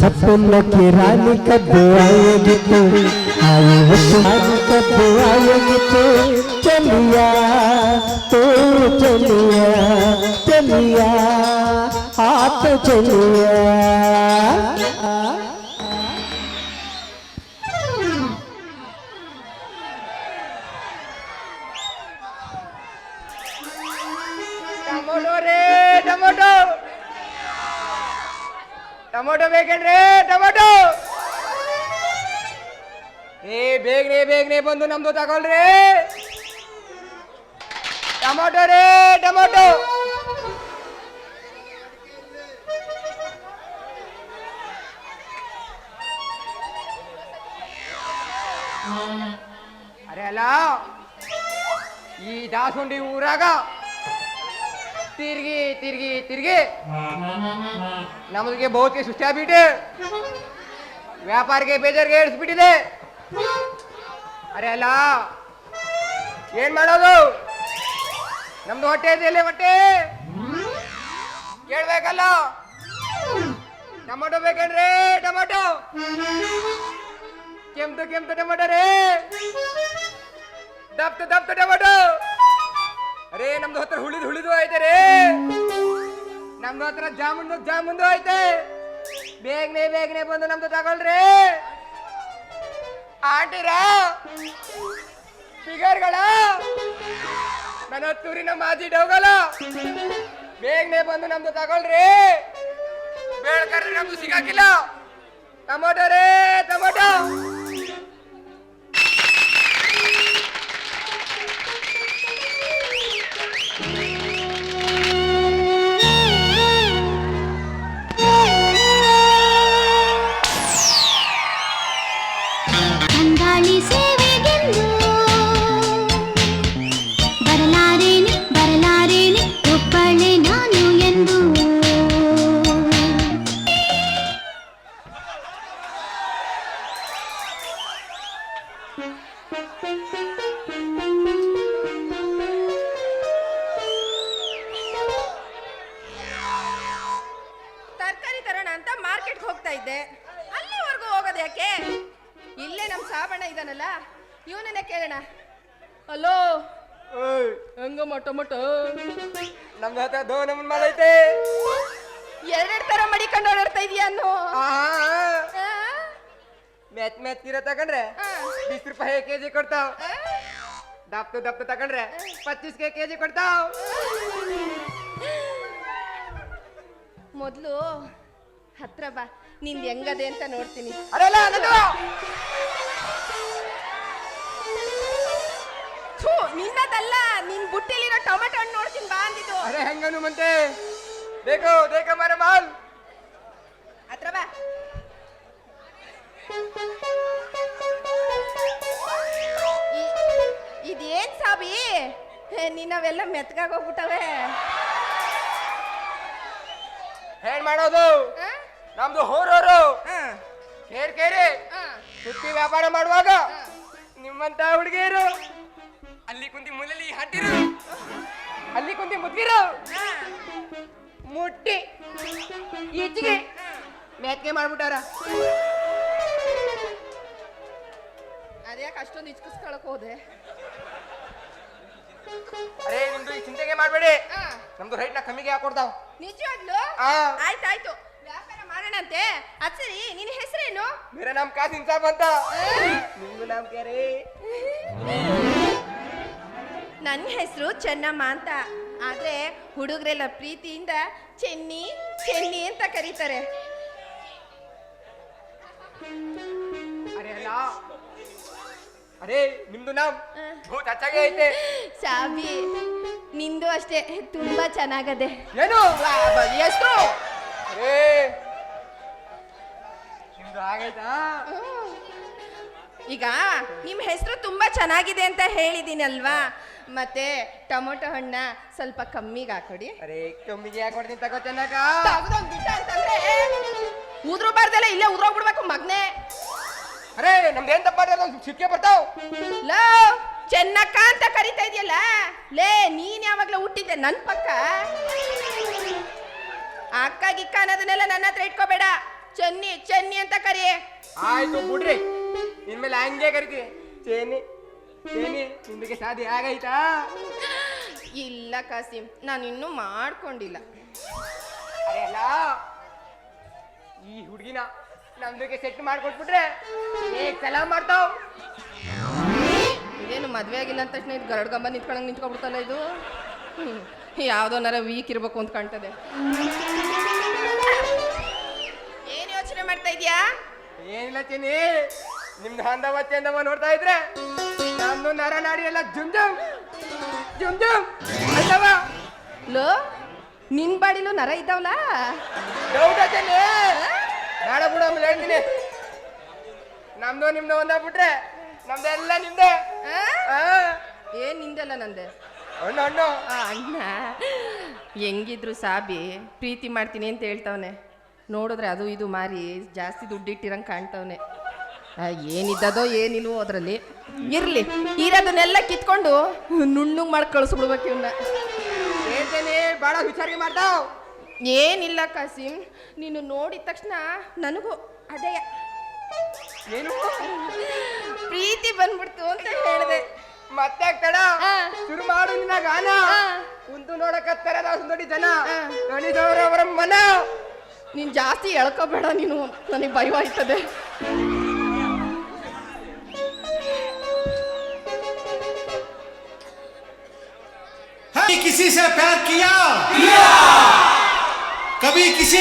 सपन की रानी कब आएगी तो आई वो तुम्हारी कब आएगी तो चलिया तो चलिया चलिया हाथ चलिया ಟೊಮೊಟೊ ರೇ ಟೊಮೊಟೊ ಟೊಮೊಟೊ ಬೇಕೇನ್ರಿ ಟೊಮೊಟೊ ಏ ಬೇಗನೆ ಬೇಗನೆ ಬಂದು ನಮ್ದು ತಗೊಳ್ರಿ ಟೊಮೊಟೊ ರೇ ಟೊಮೊಟೊ ಅರೆ ಅಲ್ಲ ಈ ದಾಸುಂಡಿ ಊರಾಗ ತಿರ್ಗಿ ತಿರ್ಗಿ ತಿರ್ಗಿ. ನಮಗೆ ಬಹುತೇ ಸುಸ್ತಾಗ್ಬಿಟ್ಟು ವ್ಯಾಪಾರಿಗೆ ಬೇಜಾರಿಗೆ ಏಳಿಸ್ಬಿಟ್ಟಿದೆ ಅರೆ ಅಲ್ಲ, ಏನ್ ಮಾಡೋದು? ನಮ್ದು ಹೊಟ್ಟೆ ಇದೆ ಎಲ್ಲಿ ಹೊಟ್ಟೆ. ಕೇಳ್ಬೇಕಲ್ಲ? ಟೊಮೊಟೊ ಬೇಕೇನ್ರಿ ಟೊಮೊಟೊ. ಕೆಂಪು ಕೆಂಪು ಟೊಮೊಟೊ ರೀ. ದಪ್ತ ದಪ್ತ ಟೊಮೊಟೊ. ಅರೇ, ನಮ್ದು ಹತ್ರ ಹುಳಿದು ಹುಳಿದು ಐತೆ ರೇ. ನಮ್ದು ಹತ್ರ ಜಾಮೂನ್ದು ಜಾಮೂನ್ದು ಐತೆ ಬೇಗನೆ ಬೇಗನೆ ಬಂದು ನಮ್ದು ತಗೊಳ್ರಿ. ಆಂಟಿರ ಫಿಗರ್ಗಳ ನನ್ನ ಹತ್ತೂರಿನ ಮಾಜಿ ಡೌಗಲ. ಬೇಗನೆ ಬಂದು ನಮ್ದು ತಗೊಳ್ರಿ. ಬೇಳ್ಕರ್ರಿ ನಮ್ದು ಸಿಗಾಕಿಲ್ಲ. ಟೊಮೊಟೊ ರೇ, ಟೊಮೊಟೊ. ತರಕಾರಿ ತರೋಣ ಅಂತ ಮಾರ್ಕೆಟ್ಗೆ ಹೋಗ್ತಾ ಇದ್ದೆ. ಅಲ್ಲಿವರೆಗೂ ಹೋಗೋದು ಯಾಕೆ? ಇಲ್ಲೇ ನಮ್ಮ ಸಾಬಣ್ಣ ಇದಾನಲ್ಲ ಇವನನ್ನ ಕೇಳೋಣ. ಹಲೋ ಓಯ್ ಹೆಂಗಮ್ಮ ಟೊಮೊಟೊ ನಮ್ದು ಹತ್ರ ದೋ ನಮ್ಮನ್ ಮಾಡೈತೆ ಎರಡೆರಡು ತರ ಮಡಿಕೊಂಡು ಓಡಾಡ್ತಾ ಇದೀಯ ಅನ್ನೋ. ಮ್ಯಾಚ್ ಮೆತ್ ತೀರ ತಗೊಂಡ್ರೆ ಬೀಸ್ ರೂಪಾಯಿ ಕೆಜಿ ಕೊಡ್ತಾವ್. ಡಾಪ್ತು ದಪ್ಪ ದಪ್ಪ ತಗೊಂಡ್ರೆ ಪಚ್ಚೀಸ್ ಕೆ ಕೆಜಿ ಕೊಡ್ತಾವ್. ಮೊದ್ಲು ಹತ್ರ ಬಾ ನಿಂದ್ ಹೆಂಗದೆ ಅಂತ ನೋಡ್ತೀನಿ. ನಿನ್ನದಲ್ಲ ನಿನ್ ಬುಟ್ಟಿಲಿರೋ ಟೊಮೆಟೊ ಹಣ್ಣು ನೋಡ್ತೀನಿ ಬಾ ಅಂದಿದ್ದು. ಅರೆ ಹೆಂಗನು ಮಂತೆ? ಬೇಕು ದೇಕ ಮರ ಮಾಲ್ ಹತ್ರ ಬಾ. ಇದೇನ್ ಸಾಬಿ? ಮೆತ್ಗಾಗ್ ಹೋಗ್ಬಿಟ್ಟವೆ ಏನ್ ಮಾಡೋದು? ನಮ್ದು ಹೋರೋರು ಕೇರ್ ಕೇರಿ. ಸುತ್ತಿ ವ್ಯಾಪಾರ ಮಾಡುವಾಗ. ನಿಮ್ಮಂತ ಹುಡುಗಿಯರು ಅಲ್ಲಿ ಕುಂತಿ ಮುಲಲಿ ಹಟ್ಟಿರು ಅಲ್ಲಿ ಕುಂತಿ ಮುದ್ಗಿರು ಮುಟ್ಟಿ. ಈಚೆಗೆ. ಮೆತ್ತಗೆ ಮಾಡ್ಬಿಟ್ಟಾರ ಅಷ್ಟೊಂದು ಇಚ್ಕಿಸ್ಕೊಳಕ್ ಹೋದೆ. ಅರೇ ನಿಮ್ದು ಈ ಚಿಂತೆಗೆ ಮಾಡಬೇಡಿ. ಆ, ನಮ್ದು ರೈಟ್ನ ಕಮ್ಮಿಗೆ ಹಾಕೊಡ್ತಾವ್. ನಿಜವಾಗ್ಲು? ಆ. ಆಯ್ತಾಯ್ತು ವ್ಯಾಪಾರ ಮಾಡೋಣಂತೆ. ಅದ್ ಸರಿ ನಿನ್ನ ಹೆಸರೇನು? ಮೇರೆ ನಮ್ ಕಾಸಿನ್ ಸಾಬ್ ಅಂತ. ನಿಮ್ದು ನಮ್ ಕೇರಿ ನನ್ನ ಹೆಸರು ಚೆನ್ನಮ್ಮ ಅಂತ. ಆದ್ರೆ ಹುಡುಗರೆಲ್ಲ ಪ್ರೀತಿಯಿಂದ ಚೆನ್ನಿ ಚೆನ್ನಿ ಅಂತ ಕರೀತಾರೆ. ಅರೆ ಅಲ್ಲ ಅರೇ ನಿಮ್ದು ನಾವ್. ಬಹುತ್ ಐತೆ. ಸಾಬಿ ನಿಂದು ಅಷ್ಟೇ ತುಂಬಾ ಚೆನ್ನಾಗದೆ. ಏನು? ಎಷ್ಟು ಅರೇ ನಿಮ್ದು ಆಗೈತಾ ಈಗ ನಿಮ್ಮ ಹೆಸರು ತುಂಬಾ ಚೆನ್ನಾಗಿದೆ ಅಂತ ಹೇಳಿದ್ದೀನಲ್ವಾ ಮತ್ತೆ ಟೊಮೊಟೊ ಹಣ್ಣ ಸ್ವಲ್ಪ ಕಮ್ಮಿಗೆ ಹಾಕೊಡಿ. ಅರೇ ಕಮ್ಮಿಗೆ ಹಾಕೊಡ್ತೀನಿ ಕೊಡ್ತೀನಿ ತಗೋ ಚೆನ್ನಾಗ ಉದ್ರು ಬಾರ್ದಲ್ಲ ಇಲ್ಲೇ ಉದ್ರೋಗ್ಬಿಡ್ಬೇಕು ಮಗ್ನೆ. ಅರೇ ನಮ್ದೇನ್ ತಪ್ಪ ಸಿಕ್ಕೆ ಬರ್ತಾವ್. ಲೋ ಚೆನ್ನಕ್ಕ ಅಂತ ಕರಿತಾ ಇದೆಯಲ್ಲ? ಲೇ ನೀನ್ ಯಾವಾಗ್ಲೂ ಹುಟ್ಟಿದ್ದೆ ನನ್ ಪಕ್ಕ. ಅಕ್ಕ ಗಿಕ್ಕ ಅನ್ನೋದನ್ನೆಲ್ಲ ನನ್ನ ಹತ್ರ ಇಟ್ಕೋಬೇಡ. ಚೆನ್ನಿ ಚೆನ್ನಿ ಅಂತ ಕರಿ. ಆಯ್ತು ಬಿಡ್ರಿ. ಇನ್ಮೇಲೆ ಹಂಗೆ ಕರಿತಿ ಚೇನಿ ಚೇನಿ ನಿಮಗೆ ಸಾಧಿ ಆಗೈತಾ? ಇಲ್ಲ ಕಾಸಿಂ ನಾನು ಇನ್ನೂ ಮಾಡ್ಕೊಂಡಿಲ್ಲ. ಅಲ್ಲ ಈ ಹುಡುಗಿನ ನಮ್ದಕ್ಕೆ ಸೆಟ್ ಮಾಡ್ಕೊಟ್ಬಿಟ್ರೆ ಹೇಗ್ ಸಲಾಮ್ ಮಾಡ್ತಾವ್. ಇದೇನು ಮದ್ವೆ ಆಗಿಲ್ಲ ಅಂತ ತಕ್ಷಣ ಇದು ಗರಡ್ ಗಂಬ ನಿಂತ್ಕೊಂಡಂಗೆ ನಿಂತ್ಕೊಬಿಡ್ತಲ್ಲ ಇದು? ಯಾವುದೋ ನರ ವೀಕ್ ಇರ್ಬೇಕು ಅಂತ ಕಾಣ್ತದೆ. ಏನ್ ಯೋಚನೆ ಮಾಡ್ತಾ ಇದೀಯಾ? ಏನಿಲ್ಲ ಚೇನಿ ನಿಮ್ದು ಹಂದವ ಚಂದವ ನೋಡ್ತಾ ಇದ್ರೆ ನಮ್ದು ನರ ನಾಡಿ ಎಲ್ಲ ಜುಮ್ ಜುಮ್ ಜುಮ್ ಜುಮ್ ಲೋ ನಿನ್ ಬಾಡಿಲು ನರ ಇದ್ದಾವಲ್ಲ ಡೌಟ್ ಚೇನಿ ಬೇಡ ಬಿಡು ಆಮೇಲೆ ಹೇಳ್ತೀನಿ. ನಮ್ದು ನಿಮ್ದು ಒಂದಾಗ್ಬಿಟ್ರೆ ನಮ್ದೆಲ್ಲ ನಿಮ್ದೆ ಆ? ಆ, ಏನ್ ನಿಂದೆಲ್ಲ ನಂದೆ? ಹಣ್ಣು ಹಣ್ಣು. ಆ, ಅಣ್ಣ ಹೆಂಗಿದ್ರು ಸಾಬಿ ಪ್ರೀತಿ ಮಾಡ್ತೀನಿ ಅಂತ ಹೇಳ್ತಾವನೆ. ನೋಡಿದ್ರೆ ಅದು ಇದು ಮಾರಿ ಜಾಸ್ತಿ ದುಡ್ಡಿಟ್ಟಿರಂಗೆ ಕಾಣ್ತಾವನೆ. ಏನಿದ್ದದೋ ಏನಿಲ್ವೋ ಅದರಲ್ಲಿ. ಇರ್ಲಿ ಇರೋದನ್ನೆಲ್ಲ ಕಿತ್ಕೊಂಡು ನುಣ್ಣಗೆ ಮಾಡಿ ಕಳಿಸ್ಬಿಡ್ಬೇಕು ಇವನ್ನ ಹೇಳ್ತೇನೆ ಬಹಳ ವಿಚಾರ ಮಾಡ್ತಾವ್ ಏನಿಲ್ಲ ಕಾಸಿಂ ನೀನು ನೋಡಿದ ತಕ್ಷಣ ನನಗೂ ಅದೇ. ಏನು? ಪ್ರೀತಿ ಬಂದ್ಬಿಡ್ತು ಅಂತ ಹೇಳಿದೆ. ಮತ್ತೆ ಕಡ. ಶುರು ಮಾಡು ನಿನ್ನ ಗಾನ. ಕುಂತು ನೋಡಕತ್ತಾರ ನೋಡಿ ಜನ. ಗಣಿದವರವರ ಅವರ ಮನ. ನೀನ್ ಜಾಸ್ತಿ ಎಳ್ಕೋಬೇಡ ನೀನು ನನಗೆ ಭಯವಾಯ್ತದೆ. कभी किसी से प्यार किया कभी किसी